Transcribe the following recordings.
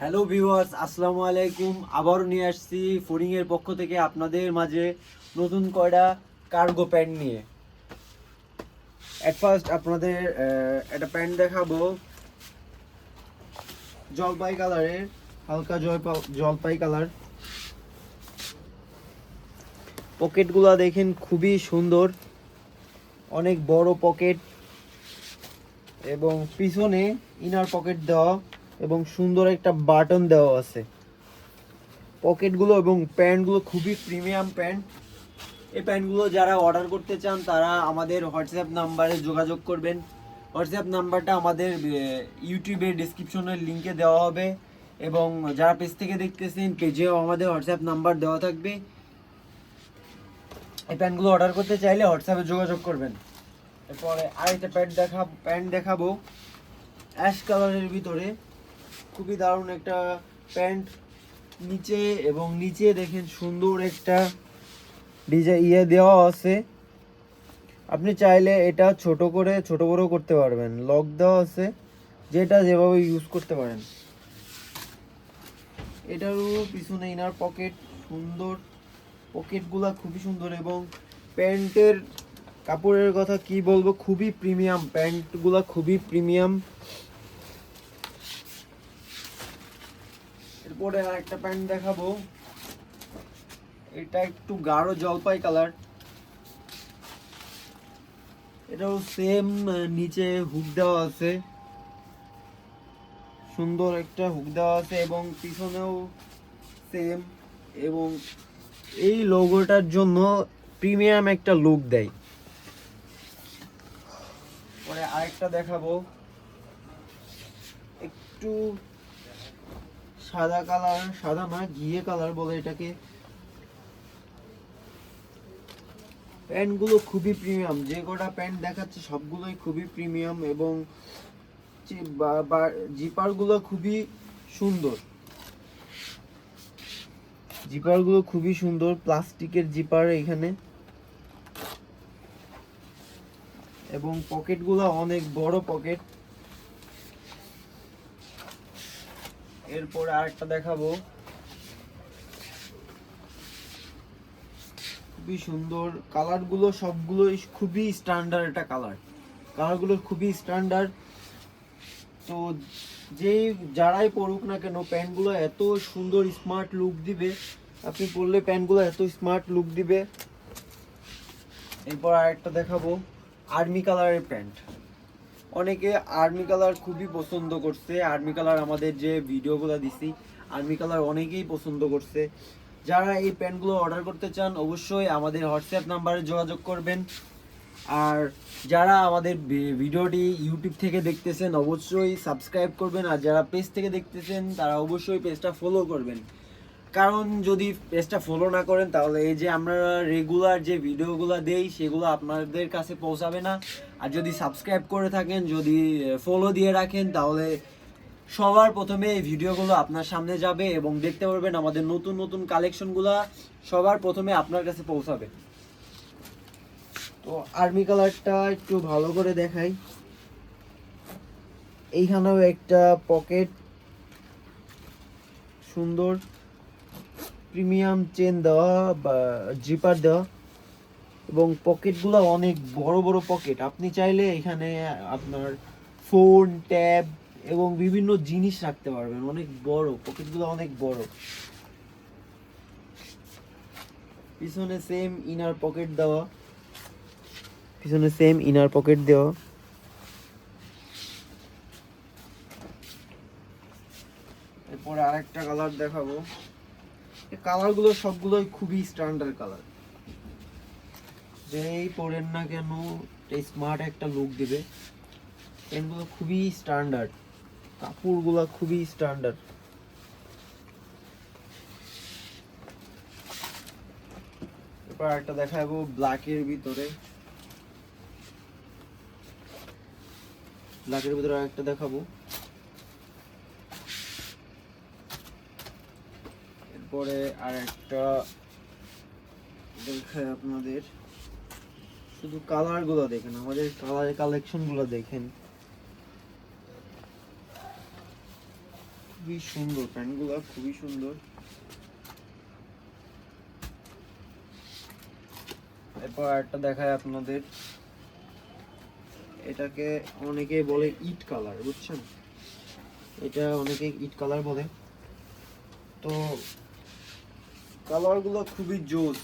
Hello viewers আসসালামু আলাইকুম। আবারও নিয়ে আসছি ফোরিং এর পক্ষ থেকে আপনাদের মাঝে নতুন কয়টা কার্গো প্যান্ট নিয়ে। এট ফার্স্ট আপনাদের একটা প্যান্ট দেখাবো। জলপাই কালারের হালকা জলপা- জলপাই কালার পকেটগুলো দেখেন খুবই সুন্দর। অনেক বড় পকেট এবং পিছনে ইনার পকেট দেওয়া। এবং সুন্দর একটা বাটন দেওয়া আছে। পকেটগুলো এবং প্যান্টগুলো খুবই প্রিমিয়াম প্যান্ট। এই প্যান্টগুলো যারা অর্ডার করতে চান, তারা আমাদের হোয়াটসঅ্যাপ নাম্বারে যোগাযোগ করবেন। হোয়াটসঅ্যাপ নাম্বারটা আমাদের ইউটিউবের ডিসক্রিপশনের লিঙ্কে দেওয়া হবে এবং যারা পেজ থেকে দেখতেছেন, পেজেও আমাদের হোয়াটসঅ্যাপ নাম্বার দেওয়া থাকবে। এই প্যান্টগুলো অর্ডার করতে চাইলে হোয়াটসঅ্যাপে যোগাযোগ করবেন। এরপরে আরেকটা প্যান্ট দেখা, প্যান্ট দেখাবো। অ্যাশ কালারের ভিতরে। খুবই দারুণ একটা প্যান্ট নিচে এবং নিচে দেখেন সুন্দর একটা ডিজাইন ইয়ে দেওয়া আছে। আপনি চাইলে এটা ছোট করে, ছোট বড় করতে পারবেন। লক দেওয়া আছে, যেটা যেভাবে ইউজ করতে পারেন। এটারও পিছনে ইনার পকেট সুন্দর পকেটগুলা খুবই সুন্দর এবং প্যান্টের কাপড়ের কথা কি বলব? খুবই প্রিমিয়াম প্যান্টগুলা খুবই প্রিমিয়াম এরপরে আর একটা প্যান্ট দেখাবো। এটা একটু গাঢ় জলপাই কালার। এটাও সেম নিচে হুক দেওয়া আছে। সুন্দর একটা হুক দেওয়া আছে এবং পিছনেও সেম এবং এই লোগোটার জন্য প্রিমিয়াম একটা লুক দেয়। পরে আরেকটা দেখাবো। একটু সাদা কালার, সাদা না ঘিয়ে কালার বলে এটাকে। প্যান্টগুলো খুবই প্রিমিয়াম। যে কটা প্যান্ট দেখাচ্ছে সবগুলোই খুবই প্রিমিয়াম এবং বা- জিপারগুলো খুবই সুন্দর। জিপারগুলো খুবই সুন্দর, প্লাস্টিকের জিপার এখানে। এবং পকেট পকেটগুলো অনেক বড় পকেট। এরপর আরেকটা দেখাবো। খুবই সুন্দর। কালারগুলো সবগুলোই খুবই স্ট্যান্ডার্ড একটা কালার। কালারগুলো খুবই স্ট্যান্ডার্ড তো যেই যারাই পড়ুক না কেন, প্যান্টগুলো এত সুন্দর স্মার্ট লুক দিবে। আপনি পরলে প্যান্টগুলো এত স্মার্ট লুক দিবে। এরপর আরেকটা দেখাবো। আর্মি কালারের প্যান্ট। অনেকে আর্মি কালার খুবই পছন্দ করছে। আর্মি কালার আমাদের যে ভিডিওগুলো দিছি আর্মি কালার অনেকেই পছন্দ করছে। যারা এই প্যান্টগুলো অর্ডার করতে চান, অবশ্যই আমাদের হোয়াটসঅ্যাপ নাম্বারে যোগাযোগ করবেন। আর যারা আমাদের ভিডিওটি ইউটিউব থেকে দেখতেছেন, অবশ্যই সাবস্ক্রাইব করবেন। আর যারা পেজ থেকে দেখতেছেন, তারা অবশ্যই পেজটা ফলো করবেন। কারণ যদি পেজটা ফলো না করেন, তাহলে এই যে আমরা রেগুলার যে ভিডিওগুলো দেই, সেগুলো আপনাদের কাছে পৌঁছাবে না। আর যদি সাবস্ক্রাইব করে থাকেন, যদি ফলো দিয়ে রাখেন, তাহলে সবার প্রথমে এই ভিডিওগুলো আপনার সামনে যাবে এবং দেখতে পারবেন আমাদের নতুন নতুন কালেকশনগুলো সবার প্রথমে আপনার কাছে পৌঁছাবে। তো আর্মি কালারটা একটু ভালো করে দেখাই। এইখানেও একটা পকেট সুন্দর। প্রিমিয়াম চেন দেওয়া বা জিপার দেওয়া এবং পকেটগুলো অনেক বড় বড় পকেট। আপনি চাইলে এখানে আপনার ফোন, ট্যাব এবং বিভিন্ন জিনিস রাখতে পারবেন। অনেক বড়, পকেটগুলো অনেক বড়। পিছনে সেম ইনার পকেট দেওয়া। পিছনে সেম ইনার পকেট দেওয়া। এরপরে আরেকটা কালার দেখাবো। কালারগুলো সবগুলোই খুবই স্ট্যান্ডার্ড কালার যেই পরেন না কেন স্মার্ট একটা লুক দিবে। পেনগুলো খুবই স্ট্যান্ডার্ড কাপড়গুলো খুবই স্ট্যান্ডার্ড এরপর একটা দেখাবো ব্ল্যাকের ভিতরে। ব্ল্যাকের ভিতরে একটা দেখাবো। এরপরে আর একটা দেখায় আপনাদের। শুধু কালারগুলো দেখেন, আমাদের কালার কালেকশনগুলো দেখেন। খুবই সুন্দর প্যান্টগুলো খুবই সুন্দর। এরপর একটা দেখায় আপনাদের। এটাকে অনেকে বলে ইট কালার বুঝছেন? এটা অনেকে ইট কালার বলে। তো কালারগুলো খুবই জোস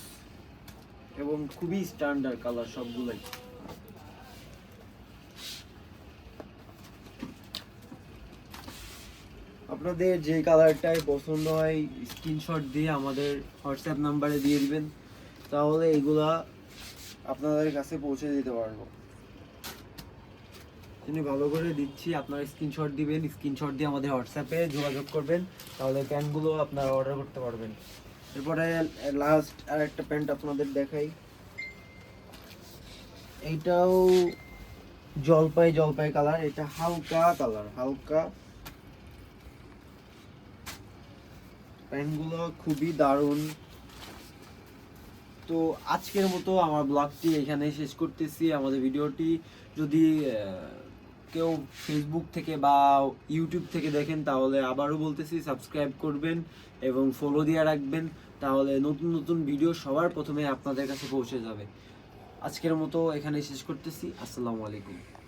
এবং খুবই স্ট্যান্ডার্ড কালার সবগুলোই। আপনাদের যে কালারটাই পছন্দ হয় স্ক্রিনশট দিয়ে আমাদের হোয়াটসঅ্যাপ নাম্বারে দিয়ে দিবেন, তাহলে এগুলা আপনাদের কাছে পৌঁছে দিতে পারব। তিনি ভালো করে দিচ্ছি, আপনারা স্ক্রিনশট দিবেন স্ক্রিনশট দিয়ে আমাদের হোয়াটসঅ্যাপে যোগাযোগ করবেন, তাহলে প্যান্টগুলো আপনারা অর্ডার করতে পারবেন। এরপরে লাস্ট আর একটা প্যান্ট আপনাদের দেখাই। এইটাও জলপাই জলপাই কালার এটা হালকা কালার হালকা। প্যান্টগুলো খুবই দারুণ। তো আজকের মতো আমার ব্লগটি এখানে শেষ করতেছি। আমাদের ভিডিওটি যদি কেউ ফেসবুক থেকে বা ইউটিউব থেকে দেখেন, তাহলে আবারও বলতেছি সাবস্ক্রাইব করবেন এবং ফলো দিয়ে রাখবেন, তাহলে নতুন নতুন ভিডিও সবার প্রথমে আপনাদের কাছে পৌঁছে যাবে। আজকের মতো এখানে শেষ করতেছি। আসসালামু আলাইকুম।